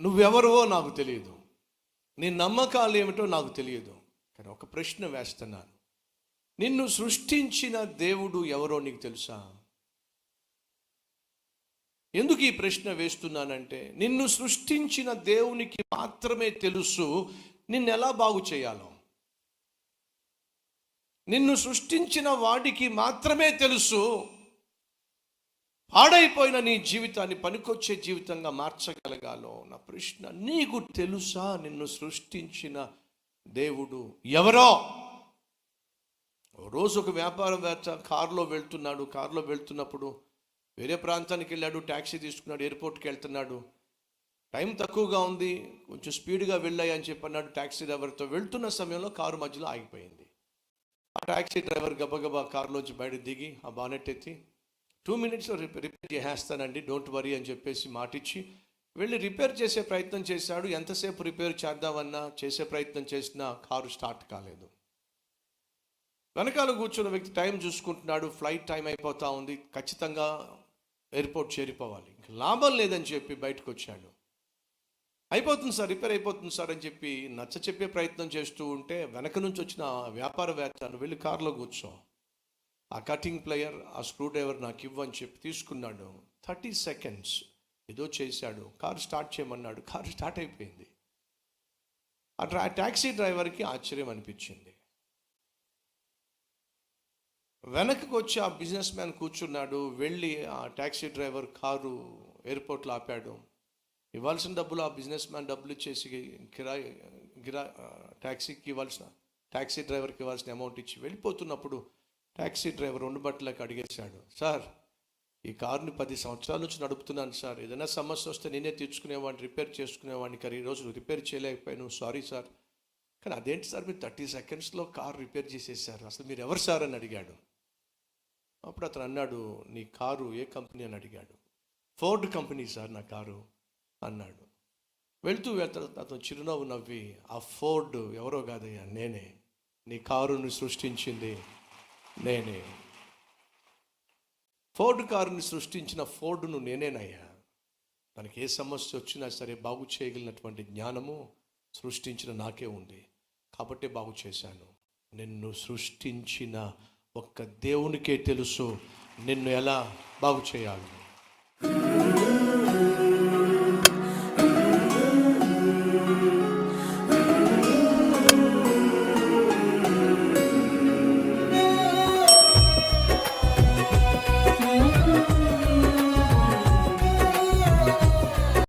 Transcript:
నువ్వెవరువో నాకు తెలియదు. నీ నమ్మకాలు ఏమిటో నాకు తెలియదు. కానీ ఒక ప్రశ్న వేస్తున్నాను. నిన్ను సృష్టించిన దేవుడు ఎవరో నీకు తెలుసా? ఎందుకు ఈ ప్రశ్న వేస్తున్నానంటే నిన్ను సృష్టించిన దేవునికి మాత్రమే తెలుసు నిన్ను ఎలా బాగు చేయాలో. నిన్ను సృష్టించిన వాడికి మాత్రమే తెలుసు పాడైపోయిన నీ జీవితాన్ని పనికొచ్చే జీవితంగా మార్చగలగాలో నా ప్రశ్న. నీకు తెలుసా నిన్ను సృష్టించిన దేవుడు ఎవరో? రోజు ఒక వ్యాపారవేత్త కారులో వెళ్తున్నాడు. కారులో వెళ్తున్నప్పుడు వేరే ప్రాంతానికి వెళ్ళాడు. ట్యాక్సీ తీసుకున్నాడు. ఎయిర్పోర్ట్కి వెళ్తున్నాడు. టైం తక్కువగా ఉంది. కొంచెం స్పీడ్గా వెళ్ళాయి అని చెప్పి అన్నాడు ట్యాక్సీ డ్రైవర్తో. వెళ్తున్న సమయంలో కారు మధ్యలో ఆగిపోయింది. ఆ ట్యాక్సీ డ్రైవర్ గబగబా కారులోంచి బయట దిగి ఆ బానెట్ ఎత్తి టూ మినిట్స్లో రిపేర్ రిపేర్ చేసేస్తానండి డోంట్ వరీ అని చెప్పేసి మాటిచ్చి వెళ్ళి రిపేర్ చేసే ప్రయత్నం చేశాడు. ఎంతసేపు రిపేర్ చేద్దామన్నా చేసే ప్రయత్నం చేసినా కారు స్టార్ట్ కాలేదు. వెనకాల కూర్చున్న వ్యక్తి టైం చూసుకుంటున్నాడు ఫ్లైట్ టైం అయిపోతా ఉంది ఖచ్చితంగా ఎయిర్పోర్ట్ చేరిపోవాలి. ఇంకా లాభం లేదని చెప్పి బయటకు వచ్చాడు. అయిపోతుంది సార్ రిపేర్ అయిపోతుంది సార్ అని చెప్పి నచ్చ చెప్పే ప్రయత్నం చేస్తూ ఉంటే వెనక నుంచి వచ్చిన వ్యాపారవేత్తను వెళ్ళి కారులో కూర్చో. ఆ కటింగ్ ప్లేయర్ ఆ స్క్రూ డ్రైవర్ నాకు ఇవ్వని చెప్పి తీసుకున్నాడు. థర్టీ సెకండ్స్ ఏదో చేశాడు. కారు స్టార్ట్ చేయమన్నాడు. కారు స్టార్ట్ అయిపోయింది. ఆ ట్యాక్సీ డ్రైవర్కి ఆశ్చర్యం అనిపించింది. వెనక్కి వచ్చి ఆ బిజినెస్ మ్యాన్ కూర్చున్నాడు. వెళ్ళి ఆ ట్యాక్సీ డ్రైవర్ కారు ఎయిర్పోర్ట్లో ఆపాడు. ఇవ్వాల్సిన డబ్బులు ఆ బిజినెస్ మ్యాన్ డబ్బులు ఇచ్చేసి కిరాయి గిరా ట్యాక్సీకి ఇవ్వాల్సిన ట్యాక్సీ డ్రైవర్కి ఇవ్వాల్సిన అమౌంట్ ఇచ్చి వెళ్ళిపోతున్నప్పుడు ట్యాక్సీ డ్రైవర్ రెండు బట్టలకు అడిగేశాడు సార్ ఈ కారుని పది సంవత్సరాల నుంచి నడుపుతున్నాను సార్. ఏదైనా సమస్య వస్తే నేనే తెచ్చుకునేవాడిని రిపేర్ చేసుకునేవాడిని కానీ ఈరోజు రిపేర్ చేయలేకపోయాను సారీ సార్. కానీ అదేంటి సార్? మీరు థర్టీ సెకండ్స్లో కారు రిపేర్ చేసేసారు అసలు మీరు ఎవరు సార్? అని అడిగాడు. అప్పుడు అతను అన్నాడు నీ కారు ఏ కంపెనీ? అని అడిగాడు. ఫోర్డ్ కంపెనీ సార్ నా కారు అన్నాడు. వెళ్తూ వెళ్తా అతను చిరునవ్వు నవ్వి ఆ ఫోర్డ్ ఎవరో కాదయ్యా నేనే. నీ కారుని సృష్టించింది నేనే. ఫోర్డ్ కారుని సృష్టించిన ఫోర్డును నేనేనయ్యా. తనకి ఏ సమస్య వచ్చినా సరే బాగు చేయగలిగినటువంటి జ్ఞానము సృష్టించిన నాకే ఉంది. కాబట్టే బాగు చేశాను. నిన్ను సృష్టించిన ఒక్క దేవునికే తెలుసు. నిన్ను ఎలా బాగు చేయాలి?